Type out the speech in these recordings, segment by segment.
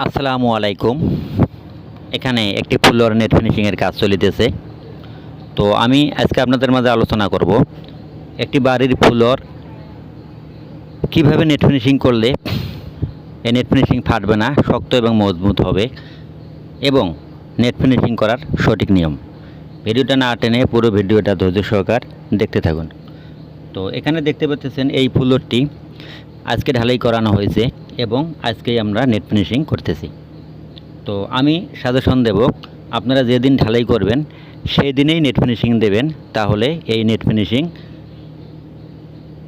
আসসালামু আলাইকুম। এখানে একটি ফুলোর নেট ফিনিশিংয়ের কাজ চলিতেছে। তো আমি আজকে আপনাদের মাঝে আলোচনা করব একটি বাড়ির ফুলোর কীভাবে নেট ফিনিশিং করলে এই নেট ফিনিশিং ফাটবে না, শক্ত এবং মজবুত হবে এবং নেট ফিনিশিং করার সঠিক নিয়ম। ভিডিওটা না টেনে পুরো ভিডিওটা ধৈর্য সহকার দেখতে থাকুন। তো এখানে দেখতে পাচ্ছেন এই ফুলোরটি আজকে ঢালাই করানো হয়েছে। এবং আজকেই আমরা নেট ফিনিশিং করতেছি। তো আমি সাজেশন দেব, আপনারা যেদিন ঢালাই করবেন সেই দিনেই নেট ফিনিশিং দেবেন, তাহলে এই নেট ফিনিশিং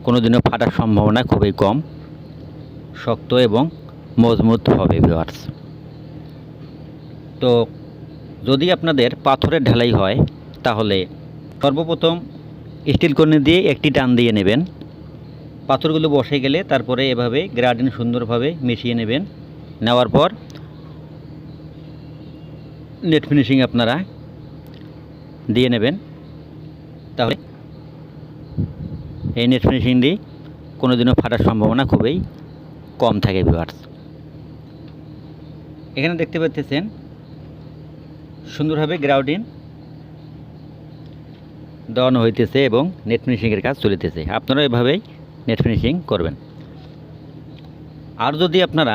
কোনো দিনও ফাটার সম্ভাবনা খুবই কম, শক্ত এবং মজবুত হবে ভিওয়ার্স তো যদি আপনাদের পাথরের ঢালাই হয়, তাহলে সর্বপ্রথম স্টিল কর্নি দিয়ে একটি টান দিয়ে নেবেন। পাথরগুলো বসে গেলে তারপরে এভাবে গ্রাডিন সুন্দরভাবে মিশিয়ে নেবেন। নেওয়ার পর নেট ফিনিশিং আপনারা দিয়ে নেবেন। তাহলে এই নেট ফিনিশিং দিয়ে কোনো দিনও ফাটার সম্ভাবনা খুবই কম থাকে ভিউয়ার্স। এখানে দেখতে পাচ্ছেন সুন্দরভাবে গ্রাউডিন দেওয়ানো হইতেছে এবং নেট ফিনিশিংয়ের কাজ চলিতেছে। আপনারা এভাবেই নেট ফিনিশিং করবেন। আর যদি আপনারা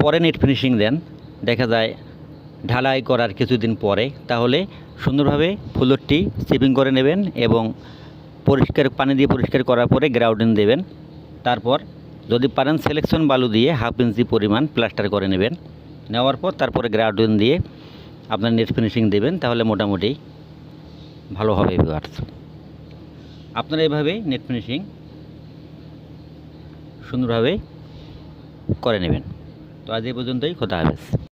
পরে নেট ফিনিশিং দেন, দেখা যায় ঢালাই করার কিছুদিন পরে, তাহলে সুন্দরভাবে ফুলরটি সিপিং করে নেবেন এবং পরিষ্কার, পানি দিয়ে পরিষ্কার করার পরে গ্রাউডিন দেবেন। তারপর যদি পারেন সিলেকশন বালু দিয়ে হাফ ইঞ্চি পরিমাণ প্লাস্টার করে নেবেন। নেওয়ার পর তারপরে গ্রাউডিন দিয়ে আপনার নেট ফিনিশিং দেবেন, তাহলে মোটামুটি ভালো হবে আপনারা এভাবেই নেট ফিনিশিং সুন্দরভাবে করে নেবেন। তো আজ এই পর্যন্তই খোদা হাফেজ।